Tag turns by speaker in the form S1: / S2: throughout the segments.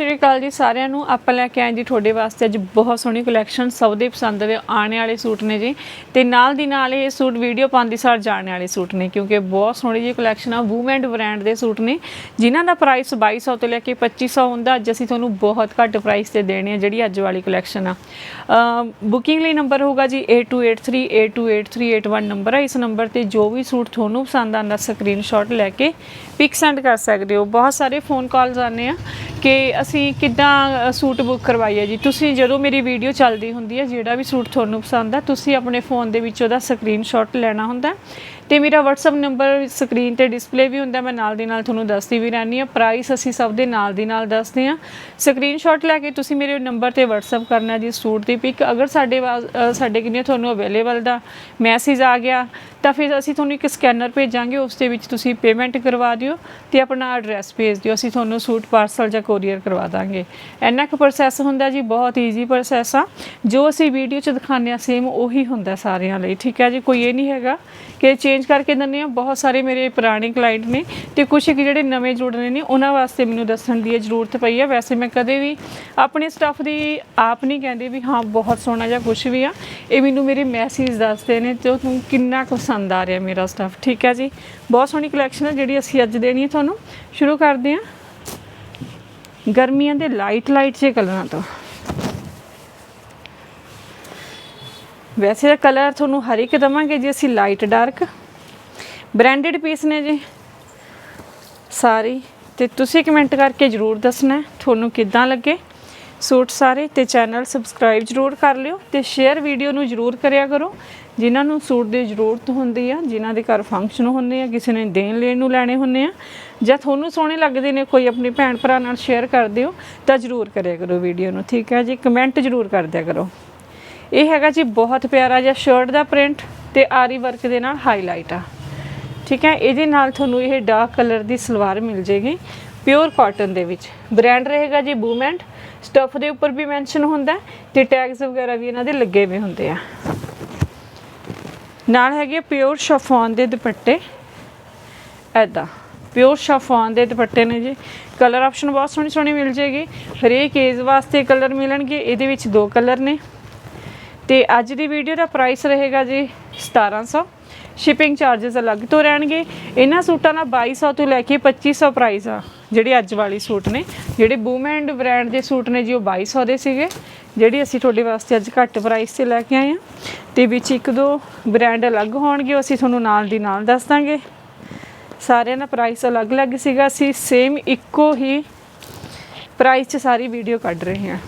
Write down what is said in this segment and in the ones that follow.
S1: ਸ੍ਰੀ ਅਕਾਲ ਜੀ ਸਾਰਿਆਂ ਨੂੰ। ਆਪਾਂ ਲੈ ਕੇ ਆਏ ਜੀ ਤੁਹਾਡੇ ਵਾਸਤੇ ਅੱਜ ਬਹੁਤ ਸੋਹਣੀ ਕਲੈਕਸ਼ਨ ਸਭ ਦੇ ਪਸੰਦ ਦੇ ਆਣੇ ਵਾਲੇ ਸੂਟ ਨੇ ਜੀ। ਤੇ ਨਾਲ ਦੀ ਨਾਲ ਇਹ ਸੂਟ ਵੀਡੀਓ ਪਾਉਂਦੀ ਸਾਰ ਜਾਣੇ ਵਾਲੇ ਸੂਟ ਨੇ, ਕਿਉਂਕਿ ਬਹੁਤ ਸੋਹਣੀ ਜੀ ਕਲੈਕਸ਼ਨ ਆ ਵੂਮੈਂਡ ਬ੍ਰਾਂਡ ਦੇ ਸੂਟ ਨੇ, ਜਿਨ੍ਹਾਂ ਦਾ ਪ੍ਰਾਈਸ 2200 ਤੋਂ ਲੈ ਕੇ 2500 ਹੁੰਦਾ। ਅੱਜ ਅਸੀਂ ਤੁਹਾਨੂੰ ਬਹੁਤ ਘੱਟ ਪ੍ਰਾਈਸ ਤੇ ਦੇਣੇ ਆ ਜਿਹੜੀ ਅੱਜ ਵਾਲੀ ਕਲੈਕਸ਼ਨ ਆ। ਬੁਕਿੰਗ ਲਈ ਨੰਬਰ ਹੋਗਾ ਜੀ 8283828381 ਨੰਬਰ ਹੈ ਇਸ ਨੰਬਰ ਤੇ ਜੋ ਵੀ ਸੂਟ ਤੁਹਾਨੂੰ ਪਸੰਦ ਆਂਦਾ ਸਕਰੀਨਸ਼ਾਟ ਲੈ ਕੇ ਪਿਕ ਸੈਂਡ ਕਰ ਸਕਦੇ ਹੋ। ਬਹੁਤ ਸਾਰੇ ਫੋਨ ਕਾਲਸ ਆਨੇ ਆ ਕਿ ਅਸੀਂ ਕਿੱਦਾਂ ਸੂਟ ਬੁੱਕ ਕਰਵਾਈਏ ਜੀ? ਤੁਸੀਂ ਜਦੋਂ ਮੇਰੀ ਵੀਡੀਓ ਚੱਲਦੀ ਹੁੰਦੀ ਹੈ, ਜਿਹੜਾ ਵੀ ਸੂਟ ਤੁਹਾਨੂੰ ਪਸੰਦ ਆ ਤੁਸੀਂ ਆਪਣੇ ਫੋਨ ਦੇ ਵਿੱਚ ਉਹਦਾ ਸਕਰੀਨਸ਼ਾਟ ਲੈਣਾ ਹੁੰਦਾ ਤੇ ਮੇਰਾ WhatsApp ਨੰਬਰ ਸਕਰੀਨ ਤੇ ਡਿਸਪਲੇ ਵੀ ਹੁੰਦਾ, ਮੈਂ ਨਾਲ ਦੀ ਨਾਲ ਤੁਹਾਨੂੰ ਦੱਸਦੀ ਵੀ ਰਹਿੰਦੀ ਆ ਪ੍ਰਾਈਸ ਅਸੀਂ ਸਭ ਦੇ ਨਾਲ ਦੀ ਨਾਲ ਦੱਸਦੇ ਆ ਸਕਰੀਨਸ਼ਾਟ ਲੈ ਕੇ ਤੁਸੀਂ ਮੇਰੇ ਨੰਬਰ ਤੇ WhatsApp ਕਰਨਾ ਜੀ, ਸੂਟ ਦੀ ਪਿਕ ਅਗਰ ਸਾਡੇ ਵਾ- ਸਾਡੇ ਕਿੰਨੇ ਤੁਹਾਨੂੰ ਅਵੇਲੇਬਲ ਦਾ ਮੈਸੇਜ ਆ ਗਿਆ, ਤਾਂ ਫਿਰ ਅਸੀਂ ਤੁਹਾਨੂੰ ਇੱਕ ਸਕੈਨਰ ਭੇਜਾਂਗੇ, ਉਸ ਦੇ ਵਿੱਚ ਤੁਸੀਂ ਪੇਮੈਂਟ ਕਰਵਾ ਦਿਓ ਤੇ ਆਪਣਾ ਐਡਰੈਸ ਭੇਜ ਦਿਓ। ਅਸੀਂ ਤੁਹਾਨੂੰ ਸੂਟ ਪਾਰਸਲ ਜਾਂ ਕੋਰੀਅਰ ਕਰਵਾ ਦਾਂਗੇ। ਇੰਨਾ ਕੁ ਪ੍ਰੋਸੈਸ ਹੁੰਦਾ ਜੀ, ਬਹੁਤ ਈਜ਼ੀ ਪ੍ਰੋਸੈਸ ਆ। ਜੋ ਅਸੀਂ ਵੀਡੀਓ 'ਚ ਦਿਖਾਉਂਦੇ ਆ ਸੇਮ ਉਹੀ ਹੁੰਦਾ ਸਾਰਿਆਂ ਲਈ। ਠੀਕ ਹੈ ਜੀ? ਕੋਈ ਇਹ ਨਹੀਂ ਹੈਗਾ ਕਿ ਚੇਂਜ ਕਰਕੇ ਦਿੰਦੇ ਆ ਬਹੁਤ ਸਾਰੇ ਮੇਰੇ ਪੁਰਾਣੇ ਕਲਾਇੰਟ ਨੇ ਤੇ ਕੁਝ ਜਿਹੜੇ ਨਵੇਂ ਜੁੜਨੇ ਨੇ, ਉਹਨਾਂ ਵਾਸਤੇ ਮੈਨੂੰ ਦੱਸਣ ਦੀ ਜ਼ਰੂਰਤ ਪਈ ਆ। ਵੈਸੇ ਮੈਂ ਕਦੇ ਵੀ ਆਪਣੇ ਸਟਾਫ ਦੀ ਆਪ ਨਹੀਂ ਕਹਿੰਦੀ ਵੀ ਹਾਂ, ਬਹੁਤ ਸੋਹਣਾ ਜਾਂ ਕੁਝ ਵੀ ਆ। ਇਹ ਮੈਨੂੰ ਮੇਰੇ ਮੈਸੇਜ ਦੱਸਦੇ ਨੇ ਤੇ ਤੁਹਾਨੂੰ ਕਿੰਨਾ ਪਸੰਦ ਆ ਰਿਹਾ ਮੇਰਾ ਸਟਾਫ ਠੀਕ ਹੈ ਜੀ? ਬਹੁਤ ਸੋਹਣੀ ਕਲੈਕਸ਼ਨ ਹੈ ਜਿਹੜੀ ਅਸੀਂ ਅੱਜ ਦੇਣੀ ਹੈ ਤੁਹਾਨੂੰ। ਸ਼ੁਰੂ ਕਰਦੇ ਹਾਂ। ਗਰਮੀਆਂ ਦੇ ਲਾਈਟ ਲਾਈਟ ਜਿਹੇ ਕਲਰਾਂ ਤੋਂ। ਵੈਸੇ ਤਾਂ ਕਲਰ ਤੁਹਾਨੂੰ ਹਰ ਇੱਕ ਦਵਾਂਗੇ ਜੀ ਅਸੀਂ ਲਾਈਟ ਡਾਰਕ ਬ੍ਰਾਂਡਡ ਪੀਸ ਨੇ ਜੀ। ਸਾਰੀ। ਤੇ ਤੁਸੀਂ ਕਮੈਂਟ ਕਰਕੇ ਜਰੂਰ ਦੱਸਣਾ ਤੁਹਾਨੂੰ ਕਿੱਦਾਂ ਲੱਗੇ। ਸੂਟ ਸਾਰੇ ਤੇ ਚੈਨਲ ਸਬਸਕ੍ਰਾਈਬ ਜਰੂਰ ਕਰ ਲਿਓ ਤੇ ਸ਼ੇਅਰ ਵੀਡੀਓ ਨੂੰ ਜਰੂਰ ਕਰਿਆ ਕਰੋ। ਜਿਨ੍ਹਾਂ ਨੂੰ ਸੂਟ ਦੀ ਜ਼ਰੂਰਤ ਹੁੰਦੀ ਆ, ਜਿਨ੍ਹਾਂ ਦੇ ਘਰ ਫੰਕਸ਼ਨ ਹੁੰਦੇ ਆ, ਕਿਸੇ ਨੇ ਦੇਣ ਲੈਣ ਨੂੰ ਲੈਣੇ ਹੁੰਦੇ ਆ, ਜਾਂ ਤੁਹਾਨੂੰ ਸੋਹਣੇ ਲੱਗਦੇ ਨੇ, ਕੋਈ ਆਪਣੀ ਭੈਣ ਭਰਾ ਨਾਲ ਸ਼ੇਅਰ ਕਰ ਦਿਓ, ਤਾਂ ਜਰੂਰ ਕਰਿਆ ਕਰੋ ਵੀਡੀਓ ਨੂੰ, ਠੀਕ ਹੈ ਜੀ? ਕਮੈਂਟ ਜਰੂਰ ਕਰ ਦਿਆ ਕਰੋ। ਇਹ ਹੈਗਾ ਜੀ ਬਹੁਤ ਪਿਆਰਾ ਜਿਹਾ ਸ਼ਰਟ ਦਾ ਪ੍ਰਿੰਟ ਤੇ ਆਰੀ ਵਰਕ ਦੇ ਨਾਲ ਹਾਈਲਾਈਟ ਆ। ਠੀਕ ਹੈ? ਇਹਦੇ ਨਾਲ ਤੁਹਾਨੂੰ ਇਹ ਡਾਰਕ ਕਲਰ ਦੀ ਸਲਵਾਰ ਮਿਲ ਜੇਗੀ ਪਿਓਰ ਕਾਟਨ ਦੇ ਵਿੱਚ। ਬ੍ਰਾਂਡ ਰਹੇਗਾ ਜੀ ਬੂਮੈਂਟ ਸਟਫ ਦੇ ਉੱਪਰ ਵੀ ਮੈਂਸ਼ਨ ਹੁੰਦਾ ਹੈ ਤੇ ਟੈਗਸ ਵਗੈਰਾ ਵੀ ਇਹਨਾਂ ਦੇ ਲੱਗੇ ਹੋਏ ਹੁੰਦੇ ਆ। ਨਾਲ ਹੈਗੇ ਪਿਓਰ ਸ਼ਫਾਨ ਦੇ ਦੁਪੱਟੇ। ਐਦਾਂ ਪਿਓਰ ਸ਼ਫਾਨ ਦੇ ਦੁਪੱਟੇ ਨੇ ਜੀ। ਕਲਰ ਆਪਸ਼ਨ ਬਹੁਤ ਸੋਹਣੀ ਸੋਹਣੀ ਮਿਲ ਜੇਗੀ ਹਰੇਕ ਏਜ ਵਾਸਤੇ ਕਲਰ ਮਿਲਣਗੇ, ਇਹਦੇ ਵਿੱਚ ਦੋ ਕਲਰ ਨੇ। ਤੇ ਅੱਜ ਦੀ ਵੀਡੀਓ ਦਾ ਪ੍ਰਾਈਸ ਰਹੇਗਾ ਜੀ 1700 ਸ਼ਿਪਿੰਗ ਚਾਰजेस ਅਲੱਗ ਤੋਂ ਰਹਿਣਗੇ। ਇਹਨਾਂ ਸੂਟਾਂ ਦਾ 2200 ਤੋਂ ਲੈ ਕੇ 2500 ਪ੍ਰਾਈਸ ਆ, ਜਿਹੜੇ ਅੱਜ ਵਾਲੀ ਸੂਟ ਨੇ। ਜਿਹੜੇ ਬੂਮੈਂਡ ਬ੍ਰਾਂਡ ਦੇ ਸੂਟ ਨੇ ਜੀ, ਉਹ 2200 ਦੇ ਸੀਗੇ। ਜਿਹੜੀ ਅਸੀਂ ਤੁਹਾਡੇ ਵਾਸਤੇ ਅੱਜ ਘੱਟ ਪ੍ਰਾਈਸ ਤੇ ਲੈ ਕੇ ਆਏ ਆ ਤੇ ਵਿੱਚ ਇੱਕ ਦੋ ਬ੍ਰਾਂਡ ਅਲੱਗ ਹੋਣਗੇ, ਉਹ ਅਸੀਂ ਤੁਹਾਨੂੰ ਨਾਲ ਦੀ ਨਾਲ ਦੱਸ ਦਾਂਗੇ। ਸਾਰਿਆਂ ਦਾ ਪ੍ਰਾਈਸ ਅਲੱਗ-ਅਲੱਗ ਸੀਗਾ। ਅਸੀਂ ਸੇਮ ਇੱਕੋ ਹੀ ਪ੍ਰਾਈਸ 'ਚ ਸਾਰੀ ਵੀਡੀਓ ਕੱਢ ਰਹੇ ਹਾਂ।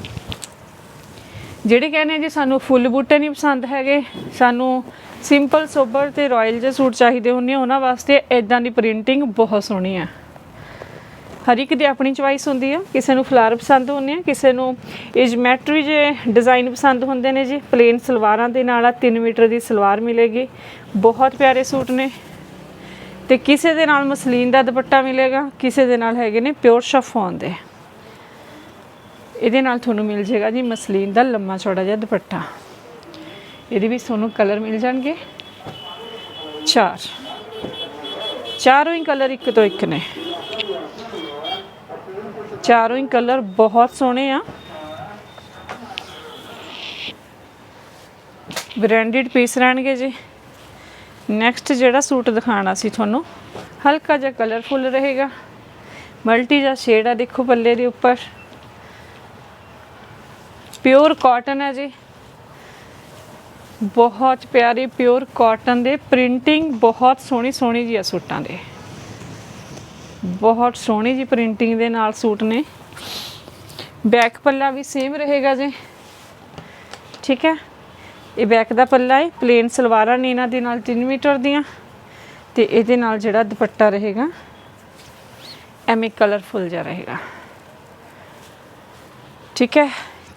S1: ਜਿਹੜੇ ਕਹਿੰਦੇ ਆ ਜੀ, ਸਾਨੂੰ ਫੁੱਲ ਬੂਟੇ ਨਹੀਂ ਪਸੰਦ ਹੈਗੇ, ਸਾਨੂੰ ਸਿੰਪਲ ਸੋਬਰ ਤੇ ਰਾਇਲ ਜਿਹੇ ਸੂਟ ਚਾਹੀਦੇ ਹੁੰਦੇ ਆ, ਉਹਨਾਂ ਵਾਸਤੇ ਇਦਾਂ ਦੀ ਪ੍ਰਿੰਟਿੰਗ ਬਹੁਤ ਸੋਹਣੀ ਆ। ਹਰ ਇੱਕ ਦੀ ਆਪਣੀ ਚੁਆਇਸ ਹੁੰਦੀ ਆ, ਕਿਸੇ ਨੂੰ ਫਲਾਰ ਪਸੰਦ ਹੁੰਦੇ ਆ, ਕਿਸੇ ਨੂੰ ਇਹ ਜਿਮੈਟਰੀ ਜੇ ਡਿਜ਼ਾਈਨ ਪਸੰਦ ਹੁੰਦੇ ਨੇ ਜੀ, ਪਲੇਨ ਸਲਵਾਰਾਂ ਦੇ ਨਾਲ ਆ 3 ਮੀਟਰ ਦੀ ਸਲਵਾਰ ਮਿਲੇਗੀ, ਬਹੁਤ ਪਿਆਰੇ ਸੂਟ ਨੇ। ਤੇ ਕਿਸੇ ਦੇ ਨਾਲ ਮਸਲੀਨ ਦਾ ਦੁਪੱਟਾ ਮਿਲੇਗਾ, ਕਿਸੇ ਦੇ ਨਾਲ ਹੈਗੇ ਨੇ ਪਿਓਰ ਸ਼ਫੋਨ ਦੇ। ਇਹਦੇ ਨਾਲ ਤੁਹਾਨੂੰ ਮਿਲ ਜਾਏਗਾ ਜੀ ਮਸਲੀਨ ਦਾ ਲੰਮਾ ਚੌੜਾ ਜਿਹਾ ਦੁਪੱਟਾ। ਇਹਦੇ ਵਿੱਚ ਤੁਹਾਨੂੰ ਕਲਰ ਮਿਲ ਜਾਣਗੇ। ਚਾਰ। ਚਾਰੋਂ ਹੀ ਕਲਰ ਇੱਕ ਤੋਂ ਇੱਕ ਨੇ। ਚਾਰੋਂ ਹੀ ਕਲਰ ਬਹੁਤ ਸੋਹਣੇ ਆ। ਬ੍ਰਾਂਡਡ ਪੀਸ ਰਹਿਣਗੇ ਜੀ। ਨੈਕਸਟ ਜਿਹੜਾ ਸੂਟ ਦਿਖਾਣਾ ਸੀ ਤੁਹਾਨੂੰ, ਹਲਕਾ ਜਿਹਾ ਕਲਰਫੁਲ ਰਹੇਗਾ। ਮਲਟੀ ਜਿਹਾ ਸ਼ੇਡ ਆ ਦੇਖੋ ਪੱਲੇ ਦੇ ਉੱਪਰ। ਪਿਓਰ ਕਾਟਨ ਹੈ ਜੀ। ਬਹੁਤ ਪਿਆਰੇ ਪਿਓਰ ਕਾਟਨ ਦੇ ਪ੍ਰਿੰਟਿੰਗ ਬਹੁਤ ਸੋਹਣੀ ਸੋਹਣੀ ਜੀ ਆ ਸੂਟਾਂ ਦੇ। ਬਹੁਤ ਸੋਹਣੀ ਜੀ ਪ੍ਰਿੰਟਿੰਗ ਦੇ ਨਾਲ ਸੂਟ ਨੇ। ਬੈਕ ਪੱਲਾ ਵੀ ਸੇਮ ਰਹੇਗਾ ਜੀ। ਠੀਕ ਹੈ? ਇਹ ਬੈਕ ਦਾ ਪੱਲਾ ਹੈ ਪਲੇਨ ਸਲਵਾਰਾਂ ਨੇ ਇਹਨਾਂ ਦੇ ਨਾਲ 3 ਮੀਟਰ ਦੀਆਂ। ਤੇ ਇਹਦੇ ਨਾਲ ਜਿਹੜਾ ਦੁਪੱਟਾ ਰਹੇਗਾ, ਐਵੇਂ ਕਲਰਫੁਲ ਜਿਹਾ ਰਹੇਗਾ। ਠੀਕ ਹੈ?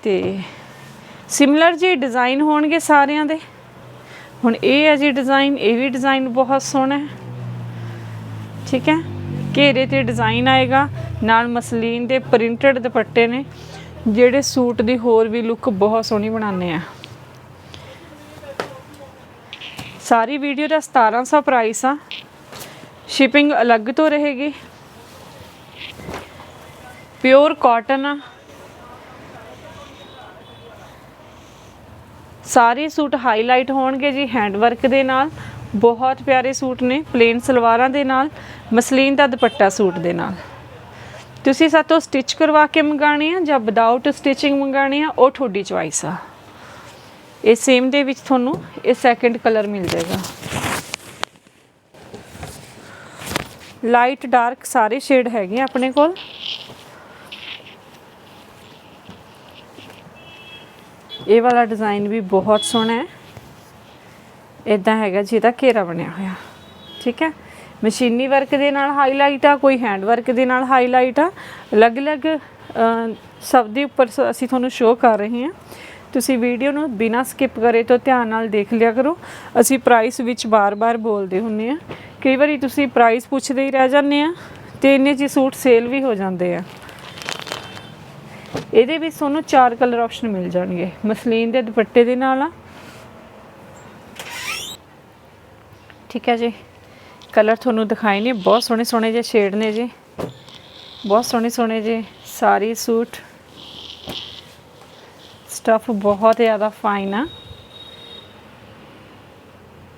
S1: ਤੇ ਸਿਮਿਲਰ ਜੀ ਡਿਜ਼ਾਈਨ ਹੋਣਗੇ ਸਾਰਿਆਂ ਦੇ। ਹੁਣ ਇਹ ਹੈ ਜੀ ਡਿਜ਼ਾਈਨ ਇਹ ਵੀ ਡਿਜ਼ਾਈਨ ਬਹੁਤ ਸੋਹਣਾ ਹੈ। ਠੀਕ ਹੈ? ਘੇਰੇ ਤੇ ਡਿਜ਼ਾਈਨ ਆਏਗਾ, ਨਾਲ ਮਸਲੀਨ ਦੇ ਪ੍ਰਿੰਟਡ ਦੁਪੱਟੇ ਨੇ, ਜਿਹੜੇ ਸੂਟ ਦੀ ਹੋਰ ਵੀ ਲੁੱਕ ਬਹੁਤ ਸੋਹਣੀ ਬਣਾਉਂਦੇ ਆ। ਸਾਰੀ ਵੀਡੀਓ ਦਾ 1700 ਪ੍ਰਾਈਸ ਆ। ਸ਼ਿਪਿੰਗ ਅਲੱਗ ਤੋਂ ਰਹੇਗੀ। ਪਿਓਰ ਕਾਟਨ ਆ। ਸਾਰੇ ਸੂਟ ਹਾਈਲਾਈਟ ਹੋਣਗੇ ਜੀ ਹੈਂਡ ਵਰਕ ਦੇ ਨਾਲ। ਬਹੁਤ ਪਿਆਰੇ ਸੂਟ ਨੇ ਪਲੇਨ ਸਲਵਾਰਾਂ ਦੇ ਨਾਲ, ਮਸਲੀਨ ਦਾ ਦੁਪੱਟਾ ਸੂਟ ਦੇ ਨਾਲ। ਤੁਸੀਂ ਸਾਤੋਂ ਸਟਿਚ ਕਰਵਾ ਕੇ ਮੰਗਾਣੇ ਆ ਜਾਂ ਵਿਦਆਊਟ ਸਟਿਚਿੰਗ ਮੰਗਾਣੇ ਆ, ਉਹ ਤੁਹਾਡੀ ਚੁਆਇਸ ਆ। ਇਹ ਸੇਮ ਦੇ ਵਿੱਚ ਤੁਹਾਨੂੰ ਇਹ ਸੈਕੰਡ ਕਲਰ ਮਿਲ ਜਾਏਗਾ। ਲਾਈਟ ਡਾਰਕ ਸਾਰੇ ਸ਼ੇਡ ਹੈਗੇ ਆ ਆਪਣੇ ਕੋਲ। ਇਹ ਵਾਲਾ ਡਿਜ਼ਾਈਨ ਵੀ ਬਹੁਤ ਸੋਹਣਾ ਹੈ। ਇਦਾਂ ਹੈਗਾ ਜਿਹਦਾ ਘੇਰਾ ਬਣਿਆ ਹੋਇਆ। ਠੀਕ ਹੈ? ਮਸ਼ੀਨੀ ਵਰਕ ਦੇ ਨਾਲ ਹਾਈਲਾਈਟ ਆ ਕੋਈ ਹੈਂਡ ਵਰਕ ਦੇ ਨਾਲ ਹਾਈਲਾਈਟ ਆ। ਅਲੱਗ-ਅਲੱਗ ਅਹ, ਸਭ ਦੇ ਉੱਪਰ ਸ- ਅਸੀਂ ਤੁਹਾਨੂੰ ਸ਼ੋਅ ਕਰ ਰਹੇ ਹਾਂ। ਤੁਸੀਂ ਵੀਡੀਓ ਨੂੰ ਬਿਨਾਂ ਸਕਿਪ ਕਰੇ ਤੋਂ ਧਿਆਨ ਨਾਲ ਦੇਖ ਲਿਆ ਕਰੋ। ਅਸੀਂ ਪ੍ਰਾਈਸ ਵਿੱਚ ਬਾਰ-ਬਾਰ ਬੋਲਦੇ ਹੁੰਨੇ ਆ ਕਈ ਵਾਰੀ ਤੁਸੀਂ ਪ੍ਰਾਈਸ ਪੁੱਛਦੇ ਹੀ ਰਹਿ ਜਾਂਦੇ ਆ ਤੇ ਇੰਨੇ ਜੀ ਸੂਟ ਸੇਲ ਵੀ ਹੋ ਜਾਂਦੇ ਆ। ਇਹਦੇ ਵਿੱਚ ਤੁਹਾਨੂੰ ਚਾਰ ਕਲਰ ਆਪਸ਼ਨ ਮਿਲ ਜਾਣਗੇ। ਮਸਲੀਨ ਦੇ ਦੁਪੱਟੇ ਦੇ ਨਾਲ ਆ। ਠੀਕ ਹੈ ਜੀ। ਕਲਰ ਤੁਹਾਨੂੰ ਦਿਖਾਈ ਨੇ। ਬਹੁਤ ਸੋਹਣੇ ਸੋਹਣੇ ਜਿਹੇ ਸ਼ੇਡ ਨੇ ਜੀ। ਬਹੁਤ ਸੋਹਣੇ ਸੋਹਣੇ ਜਿਹੇ ਸਾਰੀ ਸੂਟ। ਸਟਫ ਬਹੁਤ ਜ਼ਿਆਦਾ ਫਾਈਨ ਆ।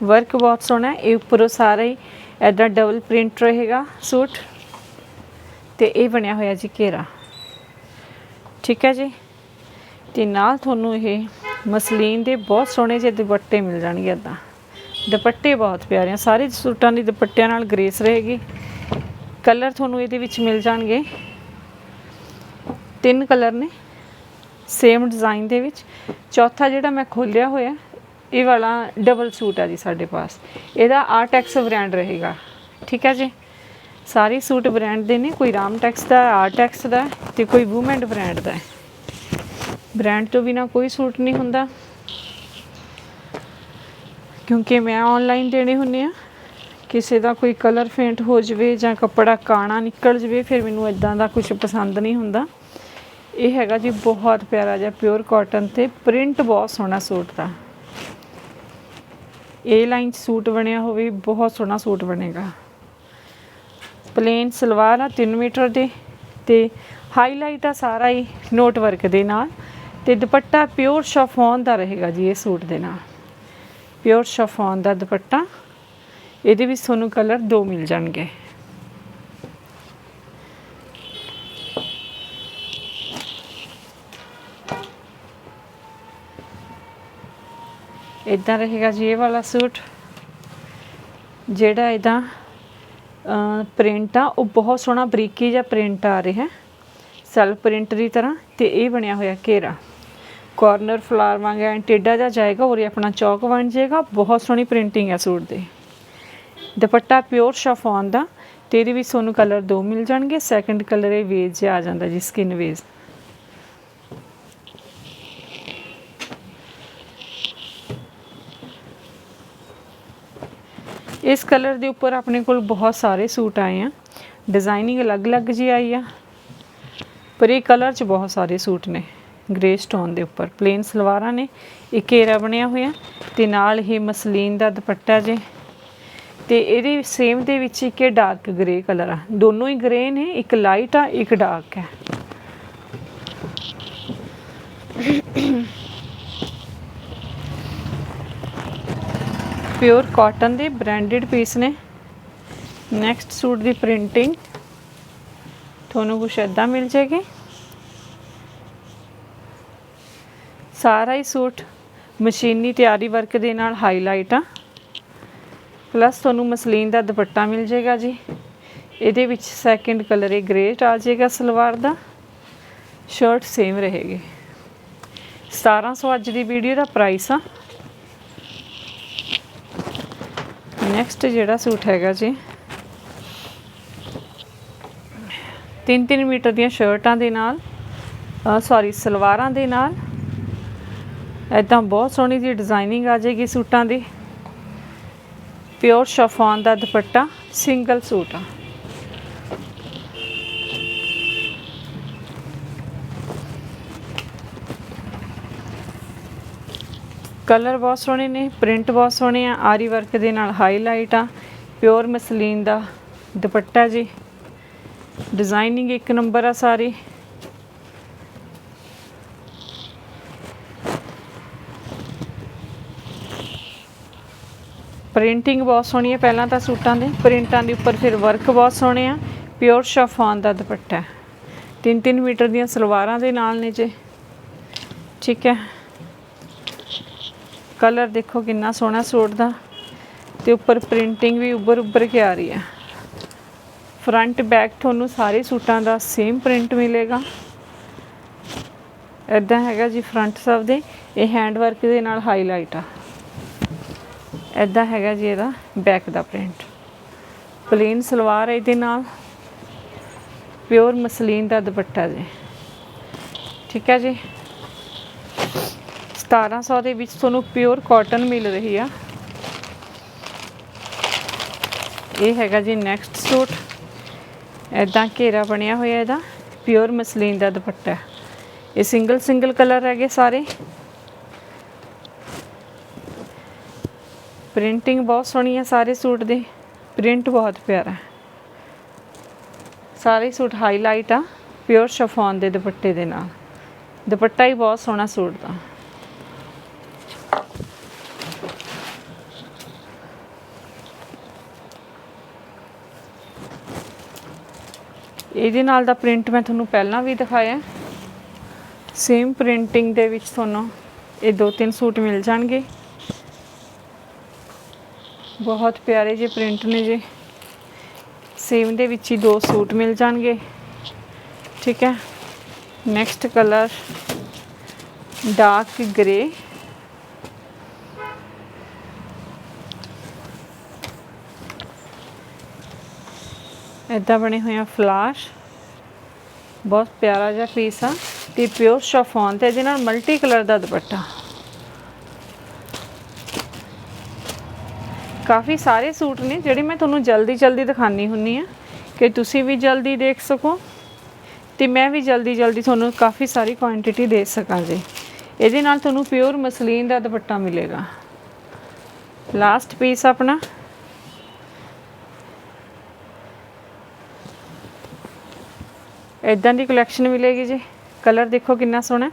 S1: ਵਰਕ ਬਹੁਤ ਸੋਹਣਾ ਇਹ ਉੱਪਰੋਂ ਸਾਰਾ ਹੀ ਐਦਾਂ ਡਬਲ ਪ੍ਰਿੰਟ ਰਹੇਗਾ ਸੂਟ। ਤੇ ਇਹ ਬਣਿਆ ਹੋਇਆ ਜੀ ਘੇਰਾ। ਠੀਕ ਹੈ ਜੀ। ਤੇ ਨਾਲ ਤੁਹਾਨੂੰ ਇਹ ਮਸਲੀਨ ਦੇ ਬਹੁਤ ਸੋਹਣੇ ਜਿਹੇ ਦੁਪੱਟੇ ਮਿਲ ਜਾਣਗੇ ਇਦਾਂ। ਦੁਪੱਟੇ ਬਹੁਤ ਪਿਆਰੇ ਆ। ਸਾਰੇ ਸੂਟਾਂ ਦੀ ਦੁਪੱਟਿਆਂ ਨਾਲ ਗ੍ਰੇਸ ਰਹੇਗੀ। ਕਲਰ ਤੁਹਾਨੂੰ ਇਹਦੇ ਵਿੱਚ ਮਿਲ ਜਾਣਗੇ। ਤਿੰਨ ਕਲਰ ਨੇ। ਸੇਮ ਡਿਜ਼ਾਈਨ ਦੇ ਵਿੱਚ। ਚੌਥਾ ਜਿਹੜਾ ਮੈਂ ਖੋਲਿਆ ਹੋਇਆ, ਇਹ ਵਾਲਾ ਡਬਲ ਸੂਟ ਆ ਜੀ ਸਾਡੇ ਪਾਸ। ਇਹਦਾ ਆਰਟੈਕਸ ਬ੍ਰਾਂਡ ਰਹੇਗਾ। ਠੀਕ ਹੈ ਜੀ। ਸਾਰੇ ਸੂਟ ਬ੍ਰਾਂਡ ਦੇ ਨੇ, ਕੋਈ ਰਾਮ ਟੈਕਸ ਦਾ ਆਰਟੈਕਸ ਦਾ ਹੈ ਤੇ ਕੋਈ ਵੂਮੈਂਡ ਬ੍ਰਾਂਡ ਦਾ। ਹੈ ਬ੍ਰਾਂਡ ਤੋਂ ਬਿਨਾ ਕੋਈ ਸੂਟ ਨਹੀਂ ਹੁੰਦਾ। ਕਿਉਂਕਿ ਮੈਂ ਆਨਲਾਈਨ ਦੇਣੇ ਹੁੰਨੇ ਆ। ਕਿਸੇ ਦਾ ਕੋਈ ਕਲਰ ਫੇਂਟ ਹੋ ਜਵੇ ਜਾਂ ਕੱਪੜਾ ਕਾਣਾ ਨਿਕਲ ਜਵੇ, ਫਿਰ ਮੈਨੂੰ ਇਦਾਂ ਦਾ ਕੁਝ ਪਸੰਦ ਨਹੀਂ ਹੁੰਦਾ। ਇਹ ਹੈਗਾ ਜੀ ਬਹੁਤ ਪਿਆਰਾ ਜਿਹਾ ਪਿਓਰ ਕਾਟਨ ਤੇ ਪ੍ਰਿੰਟ ਬਹੁਤ ਸੋਹਣਾ ਸੂਟ ਦਾ। ਇਹ ਲਾਈਨ 'ਚ ਸੂਟ ਬਣਿਆ ਹੋਵੇ, ਬਹੁਤ ਸੋਹਣਾ ਸੂਟ ਬਣੇਗਾ। ਪਲੇਨ ਸਲਵਾਰ ਆ 3 ਮੀਟਰ ਦੇ ਤੇ ਹਾਈਲਾਈਟ ਆ ਸਾਰਾ ਹੀ ਨੋਟ ਵਰਕ ਦੇ ਨਾਲ ਤੇ ਦੁਪੱਟਾ ਪਿਓਰ ਸ਼ਫੋਨ ਦਾ ਰਹੇਗਾ ਜੀ ਇਹ ਸੂਟ ਦੇ ਨਾਲ। ਪਿਓਰ ਸ਼ਫੋਨ ਦਾ ਦੁਪੱਟਾ, ਇਹਦੇ ਵਿੱਚ ਤੁਹਾਨੂੰ ਕਲਰ ਦੋ ਮਿਲ ਜਾਣਗੇ। ਇਦਾਂ ਰਹੇਗਾ ਜੀ ਇਹ ਵਾਲਾ ਸੂਟ, ਜਿਹੜਾ ਇਹਦਾ ਪ੍ਰਿੰਟ ਆ, ਉਹ ਬਹੁਤ ਸੋਹਣਾ ਬਰੀਕੀ ਜਿਹਾ ਪ੍ਰਿੰਟ ਆ ਰਿਹਾ। ਹੈ ਸੈਲਫ ਪ੍ਰਿੰਟ ਦੀ ਤਰ੍ਹਾਂ ਤੇ ਇਹ ਬਣਿਆ ਹੋਇਆ ਘੇਰਾ। ਕਾਰਨਰ ਫਲਾਰ ਵਾਂਗ ਐਂ ਟੇਡਾ ਜਿਹਾ ਜਾਏਗਾ ਔਰ ਇਹ ਆਪਣਾ ਚੌਕ ਬਣ ਜਾਏਗਾ। ਬਹੁਤ ਸੋਹਣੀ ਪ੍ਰਿੰਟਿੰਗ ਹੈ ਸੂਟ ਦੇ। ਦੁਪੱਟਾ ਪਿਓਰ ਸ਼ਫੋਨ ਦਾ ਤੇ ਇਹਦੇ ਵਿੱਚ ਤੁਹਾਨੂੰ ਕਲਰ ਦੋ ਮਿਲ ਜਾਣਗੇ। ਸੈਕੰਡ ਕਲਰ ਇਹ ਵੇਜ ਜਿਹਾ ਆ ਜਾਂਦਾ ਜੀ ਸਕਿਨ ਵੇਜ। ਇਸ ਕਲਰ ਦੇ ਉੱਪਰ ਆਪਣੇ ਕੋਲ ਬਹੁਤ ਸਾਰੇ ਸੂਟ ਆਏ ਆ। ਡਿਜ਼ਾਈਨਿੰਗ ਅਲੱਗ-ਅਲੱਗ ਜੀ ਆਈ ਆ। ਪਰ ਇਹ ਕਲਰ 'ਚ ਬਹੁਤ ਸਾਰੇ ਸੂਟ ਨੇ। ਗ੍ਰੇ ਸਟੋਨ ਦੇ ਉੱਪਰ। ਪਲੇਨ ਸਲਵਾਰਾਂ ਨੇ। ਇੱਕ ਘੇਰਾ ਬਣਿਆ ਹੋਇਆ। ਤੇ ਨਾਲ ਹੀ ਮਸਲੀਨ ਦਾ ਦੁਪੱਟਾ ਜੇ। ਤੇ ਇਹਦੇ ਸੇਮ ਦੇ ਵਿੱਚ ਇੱਕ ਡਾਰਕ ਗ੍ਰੇ ਕਲਰ ਆ। ਦੋਨੋਂ ਹੀ ਗ੍ਰੇ ਨੇ। ਇੱਕ ਲਾਈਟ ਆ, ਇੱਕ ਡਾਰਕ ਹੈ ਪਿਓਰ ਕਾਟਨ ਦੇ ਬ੍ਰਾਂਡਡ ਪੀਸ ਨੇ। ਨੈਕਸਟ ਸੂਟ ਦੀ ਪ੍ਰਿੰਟਿੰਗ ਤੁਹਾਨੂੰ ਕੁਛ ਏਦਾਂ ਮਿਲ ਜਾਏਗੀ। ਸਾਰਾ ਹੀ ਸੂਟ ਮਸ਼ੀਨੀ ਤਿਆਰੀ ਵਰਕ ਦੇ ਨਾਲ ਹਾਈਲਾਈਟ ਆ। ਪਲੱਸ ਤੁਹਾਨੂੰ ਮਸਲੀਨ ਦਾ ਦੁਪੱਟਾ ਮਿਲ ਜਾਏਗਾ ਜੀ। ਇਹਦੇ ਵਿੱਚ ਸੈਕੰਡ ਕਲਰ ਇਹ ਗ੍ਰੇਟ ਆ ਜਾਏਗਾ ਸਲਵਾਰ ਦਾ। ਸ਼ਰਟ ਸੇਮ ਰਹੇਗੀ। 1700 ਅੱਜ ਦੀ ਵੀਡੀਓ ਦਾ ਪ੍ਰਾਈਸ ਆ। ਨੈਕਸਟ ਜਿਹੜਾ ਸੂਟ ਹੈਗਾ ਜੀ 3-3 ਮੀਟਰ ਦੀਆਂ ਸ਼ਰਟਾਂ ਦੇ ਨਾਲ ਸੌਰੀ ਸਲਵਾਰਾਂ ਦੇ ਨਾਲ ਇਦਾਂ ਬਹੁਤ ਸੋਹਣੀ ਜੀ ਡਿਜ਼ਾਈਨਿੰਗ ਆ ਜਾਏਗੀ ਸੂਟਾਂ ਦੀ ਪਿਓਰ ਸ਼ਫਾਨ ਦਾ ਦੁਪੱਟਾ ਸਿੰਗਲ ਸੂਟ ਆ। ਕਲਰ ਬਹੁਤ ਸੋਹਣੇ ਨੇ, ਪ੍ਰਿੰਟ ਬਹੁਤ ਸੋਹਣੇ ਆ, ਆਰੀ ਵਰਕ ਦੇ ਨਾਲ ਹਾਈਲਾਈਟ ਆ ਪਿਓਰ ਮਸਲੀਨ ਦਾ ਦੁਪੱਟਾ ਜੀ। ਡਿਜ਼ਾਈਨਿੰਗ ਇੱਕ ਨੰਬਰ ਆ ਸਾਰੀ। ਪ੍ਰਿੰਟਿੰਗ ਬਹੁਤ ਸੋਹਣੀ ਹੈ ਪਹਿਲਾਂ ਤਾਂ ਸੂਟਾਂ ਦੇ, ਪ੍ਰਿੰਟਾਂ ਦੇ ਉੱਪਰ ਫਿਰ ਵਰਕ ਬਹੁਤ ਸੋਹਣੇ ਆ ਪਿਓਰ ਸ਼ਫਾਨ ਦਾ ਦੁਪੱਟਾ। 3-3 ਮੀਟਰ ਦੀਆਂ ਸਲਵਾਰਾਂ ਦੇ ਨਾਲ ਨੇ ਜੇ। ਠੀਕ ਹੈ। ਕਲਰ ਦੇਖੋ ਕਿੰਨਾ ਸੋਹਣਾ ਸੂਟ ਦਾ ਤੇ ਉੱਪਰ ਪ੍ਰਿੰਟਿੰਗ ਵੀ ਉੱਭਰ ਉੱਭਰ ਕੇ ਆ ਰਹੀ ਹੈ। ਫਰੰਟ ਬੈਕ ਤੁਹਾਨੂੰ ਸਾਰੇ ਸੂਟਾਂ ਦਾ ਸੇਮ ਪ੍ਰਿੰਟ ਮਿਲੇਗਾ। ਇਦਾਂ ਹੈਗਾ ਜੀ ਫਰੰਟ ਸਭ ਦੇ। ਇਹ ਹੈਂਡ ਵਰਕ ਦੇ ਨਾਲ ਹਾਈਲਾਈਟ ਆ। ਇਦਾਂ ਹੈਗਾ ਜੀ ਇਹਦਾ ਬੈਕ ਦਾ ਪ੍ਰਿੰਟ ਪਲੇਨ ਸਲਵਾਰ ਹੈ ਇਹਦੇ ਨਾਲ। ਪਿਓਰ ਮਸਲੀਨ ਦਾ ਦੁਪੱਟਾ ਜੀ। ਠੀਕ ਹੈ ਜੀ? 1700 ਦੇ ਵਿੱਚ ਤੁਹਾਨੂੰ ਪਿਓਰ ਕਾਟਨ ਮਿਲ ਰਹੀ ਆ। ਇਹ ਹੈਗਾ ਜੀ ਨੈਕਸਟ ਸੂਟ। ਇਦਾਂ ਘੇਰਾ ਬਣਿਆ ਹੋਇਆ ਇਹਦਾ ਪਿਓਰ ਮਸਲੀਨ ਦਾ ਦੁਪੱਟਾ। ਇਹ ਸਿੰਗਲ ਸਿੰਗਲ ਕਲਰ ਹੈਗੇ ਸਾਰੇ। ਪ੍ਰਿੰਟਿੰਗ ਬਹੁਤ ਸੋਹਣੀ ਹੈ ਸਾਰੇ ਸੂਟ ਦੇ। ਪ੍ਰਿੰਟ ਬਹੁਤ ਪਿਆਰਾ। ਹੈ ਸਾਰੇ ਸੂਟ ਹਾਈਲਾਈਟ ਆ ਪਿਓਰ ਸ਼ਫੋਨ ਦੇ ਦੁਪੱਟੇ ਦੇ ਨਾਲ। ਦੁਪੱਟਾ ਹੀ ਬਹੁਤ ਸੋਹਣਾ ਸੂਟ ਦਾ। ਇਹਦੇ ਨਾਲ ਦਾ ਪ੍ਰਿੰਟ ਮੈਂ ਤੁਹਾਨੂੰ ਪਹਿਲਾਂ ਵੀ ਦਿਖਾਇਆ ਸੇਮ ਪ੍ਰਿੰਟਿੰਗ ਦੇ ਵਿੱਚ ਤੁਹਾਨੂੰ ਇਹ ਦੋ ਤਿੰਨ ਸੂਟ ਮਿਲ ਜਾਣਗੇ। ਬਹੁਤ ਪਿਆਰੇ ਜਿਹੇ ਪ੍ਰਿੰਟ ਨੇ ਜੀ। ਸੇਮ ਦੇ ਵਿੱਚ ਹੀ ਦੋ ਸੂਟ ਮਿਲ ਜਾਣਗੇ। ਠੀਕ ਹੈ। ਨੈਕਸਟ ਕਲਰ ਡਾਰਕ ਗ੍ਰੇ ਇਦਾਂ ਬਣੇ ਹੋਏ ਆ ਫਲਾਸ਼। ਬਹੁਤ ਪਿਆਰਾ ਜਿਹਾ ਪੀਸ ਆ ਤੇ ਪਿਓਰ ਸ਼ਫਾਨ ਤੇ ਇਹਦੇ ਨਾਲ ਮਲਟੀ ਕਲਰ ਦਾ ਦੁਪੱਟਾ। ਕਾਫੀ ਸਾਰੇ ਸੂਟ ਨੇ ਜਿਹੜੇ ਮੈਂ ਤੁਹਾਨੂੰ ਜਲਦੀ ਜਲਦੀ ਦਿਖਾਣੀ ਹੁੰਨੀ ਆ ਕਿ ਤੁਸੀਂ ਵੀ ਜਲਦੀ ਦੇਖ ਸਕੋ ਤੇ ਮੈਂ ਵੀ ਜਲਦੀ ਜਲਦੀ ਤੁਹਾਨੂੰ ਕਾਫੀ ਸਾਰੀ ਕੁਆਂਟੀਟੀ ਦੇ ਸਕਾਂ ਜੀ ਇਹਦੇ ਨਾਲ ਤੁਹਾਨੂੰ ਪਿਓਰ ਮਸਲੀਨ ਦਾ ਦੁਪੱਟਾ ਮਿਲੇਗਾ। ਲਾਸਟ ਪੀਸ ਆਪਣਾ। ਇਦਾਂ ਦੀ ਕਲੈਕਸ਼ਨ ਮਿਲੇਗੀ ਜੀ। ਕਲਰ ਦੇਖੋ ਕਿੰਨਾ ਸੋਹਣਾ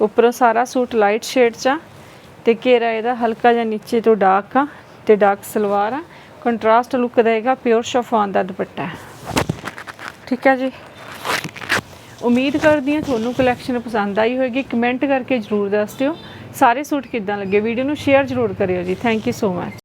S1: ਉੱਪਰੋਂ ਸਾਰਾ ਸੂਟ ਲਾਈਟ ਸ਼ੇਡ 'ਚ ਆ ਤੇ ਘੇਰਾ ਇਹਦਾ ਹਲਕਾ ਜਿਹਾ ਨੀਚੇ ਤੋਂ ਡਾਰਕ ਆ ਤੇ ਡਾਰਕ ਸਲਵਾਰ ਆ। ਕੰਟਰਾਸਟ ਲੁੱਕ ਦੇਗਾ ਪਿਓਰ ਸ਼ਫਾਨ ਦਾ ਦੁਪੱਟਾ ਠੀਕ ਹੈ ਜੀ। ਉਮੀਦ ਕਰਦੀ ਹਾਂ ਤੁਹਾਨੂੰ ਕਲੈਕਸ਼ਨ ਪਸੰਦ ਆਈ ਹੋਵੇਗੀ ਕਮੈਂਟ ਕਰਕੇ ਜਰੂਰ ਦੱਸ ਦਿਓ। ਸਾਰੇ ਸੂਟ ਕਿੱਦਾਂ ਲੱਗੇ? ਵੀਡੀਓ ਨੂੰ ਸ਼ੇਅਰ ਜਰੂਰ ਕਰਿਓ ਜੀ। Thank you so much